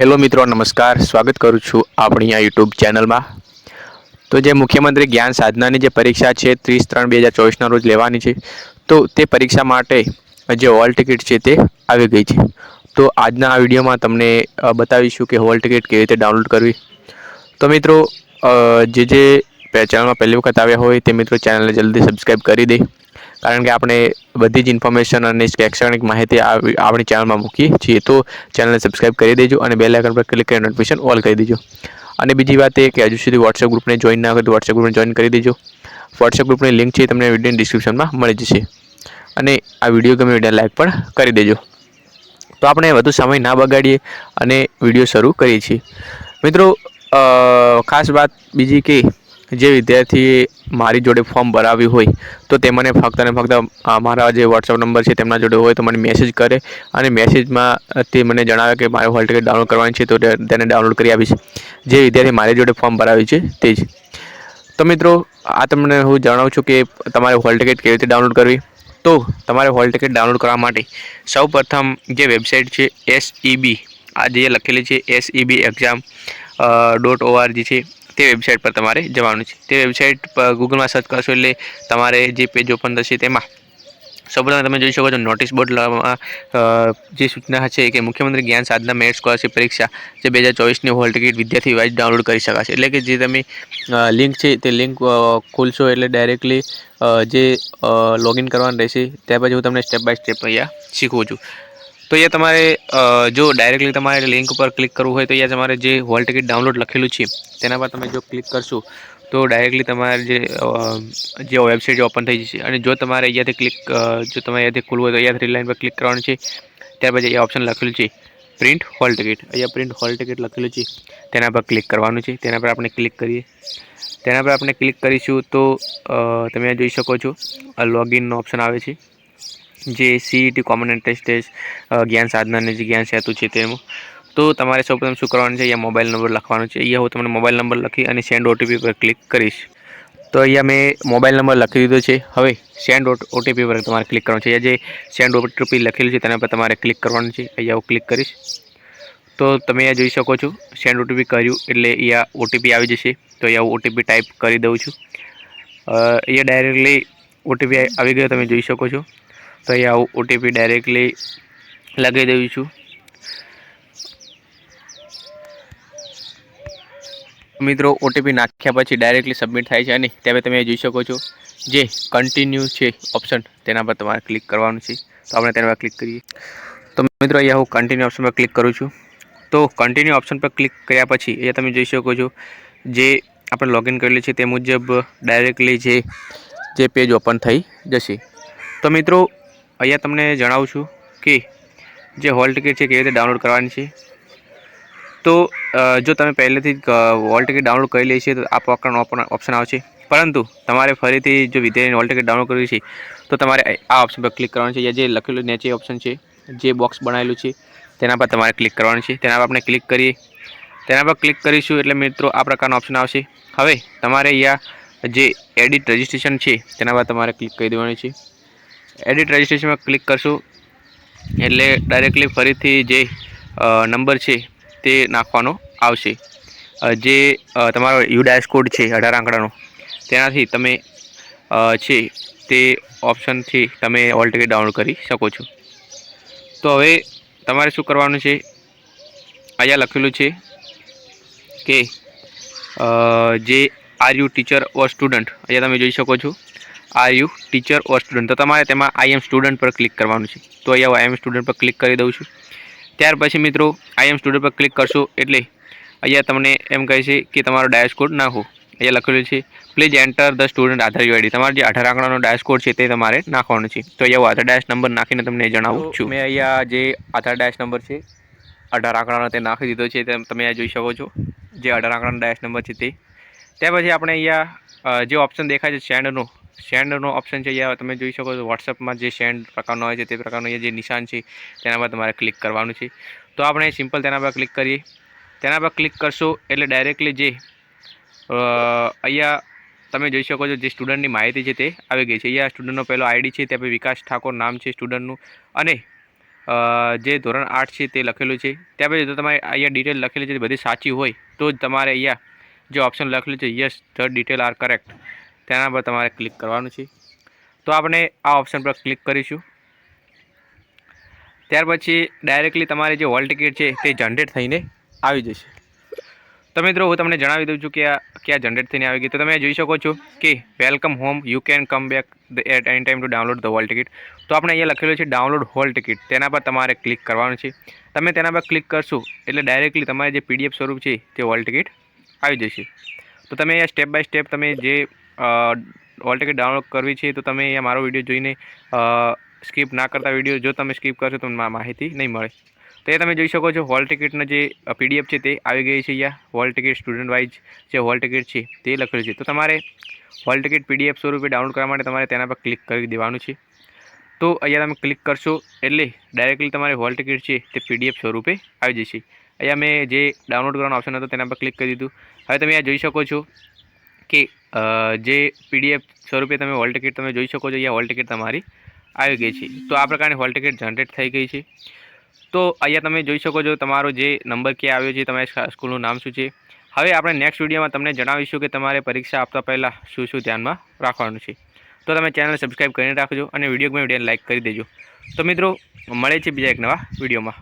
Hello મિત્રો, નમસ્કાર. સ્વાગત કરું છું આપણી આ યુટ્યુબ ચેનલમાં. તો જે મુખ્યમંત્રી જ્ઞાન સાધનાની જે પરીક્ષા છે, ત્રીસ ત્રણ બે હજાર ચોવીસના રોજ લેવાની છે, તો તે પરીક્ષા માટે જે હોલ ટિકિટ છે તે આવી ગઈ છે. તો આજના આ વિડીયોમાં તમને બતાવીશું કે હોલ ટિકિટ કેવી રીતે ડાઉનલોડ કરવી. તો મિત્રો જે જે ચેનલમાં પહેલી વખત આવ્યા હોય તે મિત્રો ચેનલને જલ્દી સબસ્ક્રાઈબ કરી દે. કારણ કે આપણે બધી જ ઇન્ફોર્મેશન અને શૈક્ષણિક માહિતી આપણી ચેનલમાં મૂકીએ છીએ, તો ચેનલને સબસ્ક્રાઈબ કરી દેજો અને બેલ આઇકન પર ક્લિક કરી નોટિફિકેશન ઓલ કરી દેજો. અને બીજી વાત એ કે હજુ સુધી વોટ્સએપ ગ્રુપને જોઈન ના કર્યું તો વોટ્સએપ ગ્રુપને જોઈન કરી દેજો. વોટ્સએપ ગ્રુપની લિંક છે તમને વિડીયોની ડિસ્ક્રિપ્શનમાં મળી જશે. અને આ વીડિયો ગમે વીડિયો લાઈક પણ કરી દેજો. તો આપણે વધુ સમય ના બગાડીએ અને વીડિયો શરૂ કરીએ છીએ. મિત્રો ખાસ વાત બીજી કે જે વિદ્યાર્થીએ મારી જોડે ફોર્મ ભરાવ્યું હોય, તો તે મને ફક્ત ને ફક્ત મારા જે વોટ્સઅપ નંબર છે તેમના જોડે હોય તો મને મેસેજ કરે અને મેસેજમાં તે મને જણાવે કે મારે હોલ ટિકિટ ડાઉનલોડ કરવાની છે તો તેને ડાઉનલોડ કરી આપીશ. જે વિદ્યાર્થી મારી જોડે ફોર્મ ભરાવ્યું છે તે જ. તો મિત્રો, આ તમને હું જણાવું છું કે તમારે હોલ ટિકિટ કેવી રીતે ડાઉનલોડ કરવી? તો તમારે હોલ ટિકિટ ડાઉનલોડ કરવા માટે સૌપ્રથમ જે વેબસાઇટ છે એસઈબી આ જે લખેલી છે એસઈબી એક્ઝામ ડોટ ઓઆરજી છે તે વેબસાઇટ પર તમારે જવાનું છે. તે વેબસાઇટ પર ગૂગલમાં સર્ચ કરશો એટલે તમારે જે પેજ ઓપન થશે તેમાં સૌપ્રથમ તમે જોઈ શકો છો નોટિસ બોર્ડમાં જે સૂચના છે કે મુખ્યમંત્રી જ્ઞાન સાધના મેરિટ સ્કોલરશિપ પરીક્ષા જે બે હજાર ચોવીસની હોલ ટિકિટ વિદ્યાર્થી વાઇઝ ડાઉનલોડ કરી શકાશે. એટલે કે જે તમે લિંક છે તે લિંક ખોલશો એટલે ડાયરેક્ટલી જે લોગિન કરવાનું રહેશે, ત્યાર પછી હું તમને સ્ટેપ બાય સ્ટેપ અહીંયા શીખવું છું. તો અહીંયા તમારે જો ડાયરેક્ટલી તમારે લિંક ઉપર ક્લિક કરવું હોય તો અહીંયા તમારે જે હોલ ટિકિટ ડાઉનલોડ લખેલું છે, તેના પર તમે જો ક્લિક કરશો, તો ડાયરેક્ટલી તમારે જે જે વેબસાઇટ ઓપન થઈ જશે. અને જો તમારે અહીંયાથી ક્લિક જો તમારે અહીંયાથી ખોલવું હોય તો અહીંયા થ્રી લાઇન પર ક્લિક કરવાનું છે, ત્યાર પછી અહીંયા ઓપ્શન લખેલું છે પ્રિન્ટ હોલ ટિકિટ અહીંયા પ્રિન્ટ હોલ ટિકિટ લખેલું છે, તેના પર ક્લિક કરવાનું છે, તેના પર આપણે ક્લિક કરીએ. તેના પર આપણે ક્લિક કરીશું તો તમે જોઈ શકો છો લોગિનનો ઓપ્શન આવે છે. જે સીઈટી કોમન એન્ટ્રન્સ ટેસ્ટ જ્ઞાન સાધના અને જે જ્ઞાન સેતુ છે તેનું. તો તમારે સૌપ્રથમ શું કરવાનું છે? અહીંયા મોબાઈલ નંબર લખવાનો છે. અહીંયા હું તમને મોબાઈલ નંબર લખી અને સેન્ડ ઓટીપી પર ક્લિક કરીશ. તો અહીંયા મેં મોબાઈલ નંબર લખી દીધો છે. હવે સેન્ડ ઓટીપી પર તમારે ક્લિક કરવાનું છે. અહીંયા જે સેન્ડ ઓટીપી લખેલું છે તેના પર તમારે ક્લિક કરવાનું છે. અહીંયા હું ક્લિક કરીશ. તો તમે અહીંયા જોઈ શકો છો. સેન્ડ ઓટીપી કર્યું એટલે અહીંયા ઓટીપી આવી જશે. તો અહીંયા ઓટીપી ટાઈપ કરી દઉં છું. અહીંયા ડાયરેક્ટલી ઓટીપી આવી ગયો તમે જોઈ શકો છો. તો અહીંયા ઓટીપી ડાયરેક્ટલી લગાવી દઉં છું. મિત્રો ઓટીપી નાખ્યા પછી ડાયરેક્ટલી સબમિટ થાય છે અને ત્યારે તમે જોઈ શકો છો જે કન્ટિન્યુ છે ઓપ્શન તેના પર તમારે ક્લિક કરવાનું છે. તો આપણે તેના પર ક્લિક કરીએ. તો મિત્રો, અહીંયા હું કન્ટિન્યુ ઓપ્શન પર ક્લિક કરું છું. તો કન્ટિન્યુ ઓપ્શન પર ક્લિક કર્યા પછી, અહીંયા તમે જોઈ શકો છો જે આપણે લોગિન કરેલું છે તે મુજબ ડાયરેક્ટલી જે જે પેજ ઓપન થઈ જશે. તો મિત્રો અહીંયા તમને જણાવું છું કે જે હોલ ટિકિટ છે કેવી રીતે ડાઉનલોડ કરવાની છે. તો જો તમે પહેલેથી જ હોલ ટિકિટ ડાઉનલોડ કરી લઈ છે, તો આ પ્રકારનો ઓપ્શન આવશે પરંતુ તમારે ફરીથી જો વિદ્યાર્થીને હોલ ટિકિટ ડાઉનલોડ કરવી છે, તો તમારે આ ઓપ્શન પર ક્લિક કરવાનું છે. યા જે લખેલું નીચે ઓપ્શન છે, જે બોક્સ બનાવેલું છે, તેના પર તમારે ક્લિક કરવાનું છે. તેના પર આપણે ક્લિક કરીએ. તેના પર ક્લિક કરીશું એટલે મિત્રો આ પ્રકારનો ઓપ્શન આવશે. હવે, તમારે અહીંયા જે એડિટ રજિસ્ટ્રેશન છે, તેના પર તમારે ક્લિક કરી દેવાનું છે. એડિટ રજિસ્ટ્રેશનમાં ક્લિક કરશો. એટલે ડાયરેક્ટલી ફરીથી જે નંબર છે તે નાખવાનો આવશે. જે તમારો યુડાયસ કોડ છે અઢાર આંકડાનો, તેનાથી તમે છે તે ઓપ્શનથી તમે ઓલ ટિકિટ ડાઉનલોડ કરી શકો છો. તો હવે તમારે શું કરવાનું છે? અહીંયા લખેલું છે કે જે are you teacher or student અહીંયા તમે જોઈ શકો છો. Are you teacher or student. તો તમારે તેમાં આઈ એમ સ્ટુડન્ટ પર ક્લિક કરવાનું છે. તો અહીંયા હું આઈ એમ સ્ટુડન્ટ પર ક્લિક કરી દઉં છું. ત્યાર પછી મિત્રો આઈ એમ સ્ટુડન્ટ પર ક્લિક કરશો એટલે અહીંયા તમને એમ કહે છે કે તમારો ડાયસ કોડ નાખો અહીંયા લખેલું છે please enter the student Aadhaar UID તમારો જે અઢાર આંકડાનો ડાયસ કોડ છે તે તમારે નાખવાનો છે. તો અહીંયા હું આધાર ડાયસ નંબર નાખીને તમને જણાવું છું. મેં અહીંયા જે આધાર ડાયસ નંબર છે અઢાર આંકડાનો તે નાખી દીધો છે તેમ તમે અહીંયા જોઈ શકો છો. જે અઢાર આંકડાનો ડાયસ નંબર છે તે. ત્યાર પછી આપણે અહીંયા જે ઓપ્શન દેખાય છે સેન્ડનો સેન્ડનો ઓપ્શન છે અહીંયા તમે જોઈ શકો છો વોટ્સઅપમાં જે સેન્ડ પ્રકારનો હોય છે, તે પ્રકારનો અહીંયા જે નિશાન છે, તેના પર તમારે ક્લિક કરવાનું છે. તો આપણે સિમ્પલ તેના પર ક્લિક કરીએ. તેના પર ક્લિક કરશો એટલે ડાયરેક્ટલી જે અહીંયા તમે જોઈ શકો છો જે સ્ટુડન્ટની માહિતી છે તે આવી ગઈ છે. અહીંયા સ્ટુડન્ટનો પહેલો આઈડી છે, ત્યાં પર વિકાસ ઠાકોર નામ છે સ્ટુડન્ટનું. અને જે ધોરણ આઠ છે તે લખેલું છે. ત્યાં પછી જો તમારે અહીંયા ડિટેલ લખેલી છે બધી સાચી હોય, તો જ તમારે અહીંયા જે ઓપ્શન લખેલું છે, yes, the detail are correct. તેના પર તમારે ક્લિક કરવાનું છે. તો આપણે આ ઓપ્શન પર ક્લિક કરીશું. ત્યાર પછી ડાયરેક્ટલી તમારી જે હોલ ટિકિટ છે તે જનરેટ થઈને આવી જશે. તો મિત્રો, હું તમને જણાવી દઉં છું કે આ ક્યાં જનરેટ થઈને આવી ગઈ. તો તમે જોઈ શકો છો કે welcome home you can come back at any time to download the hall ticket તો આપણે અહીંયા લખેલું છે ડાઉનલોડ હોલ ટિકિટ તેના પર તમારે ક્લિક કરવાનું છે. તમે તેના પર ક્લિક કરશો એટલે ડાયરેક્ટલી તમારે જે પીડીએફ સ્વરૂપ છે તે હોલ ટિકિટ આવી જશે. તો તમે અહીંયા સ્ટેપ બાય સ્ટેપ તમે જે હોલ ટિકિટ ડાઉનલોડ કરવી છે તો તમે અહીંયા મારો વીડિયો જોઈને સ્કીપ ના કરતા વીડિયો જો તમે સ્કીપ કરશો તો માહિતી નહીં મળે. તો એ તમે જોઈ શકો છો હોલ ટિકિટનો જે પીડીએફ છે તે આવી ગઈ છે અહીંયા. હોલ ટિકિટ સ્ટુડન્ટ વાઇઝ જે હોલ ટિકિટ છે તે લખેલું છે. તો તમારે હોલ ટિકિટ પીડીએફ સ્વરૂપે ડાઉનલોડ કરવા માટે તમારે તેના પર ક્લિક કરી દેવાનું છે. તો અહીંયા તમે ક્લિક કરશો એટલે ડાયરેક્ટલી તમારી હોલ ટિકિટ છે તે પીડીએફ સ્વરૂપે આવી જશે. અહીંયા મેં જે ડાઉનલોડ કરવાનો ઓપ્શન હતો તેના પર ક્લિક કરી દીધું. હવે તમે અહીંયા જોઈ શકો છો કે જે પીડીએફ સ્વરૂપે તમે હોલ ટિકિટ તમે જોઈ શકો છો અહીંયા હોલ ટિકિટ તમારી આવી ગઈ છે. તો આ પ્રકારની હોલ ટિકિટ જનરેટ થઈ ગઈ છે. તો અહીંયા તમે જોઈ શકો છો, તમારો જે નંબર ક્યાં આવ્યો છે, તમારી સ્કૂલનું નામ શું છે. હવે આપણે નેક્સ્ટ વિડીયોમાં તમને જણાવીશું કે તમારે પરીક્ષા આપતા પહેલાં શું શું ધ્યાનમાં રાખવાનું છે. તો તમે ચેનલ સબસ્ક્રાઈબ કરીને રાખજો અને વીડિયો ગમે વીડિયો લાઇક કરી દેજો. તો મિત્રો, મળે છે બીજા એક નવા વિડીયોમાં